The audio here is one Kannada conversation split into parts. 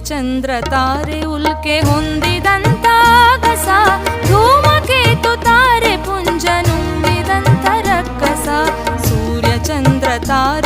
ಚಂದ್ರ ತಾರೆ ಉಲ್ಕೆ ಹೊಂದಿದಂತಾಗಸ ಧೂಮಕೇತು ತಾರೆ ಪುಂಜ ನುಂಬಿದಂತ ರಕ್ಕಸ ಸೂರ್ಯ ಚಂದ್ರ ತಾರೆ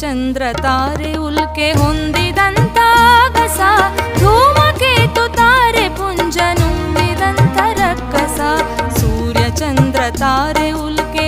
ಚಂದ್ರ ತಾರೆ ಉಲ್ಕೆ ಹೊಂದಿದಂತಾಗಸ ಧೂಮಕೇತು ತಾರೆ ಪುಂಜ ನುಂಬಿದಂತ ರಕ್ಕಸ. ಸೂರ್ಯ ಚಂದ್ರ ತಾರೆ ಉಲ್ಕೆ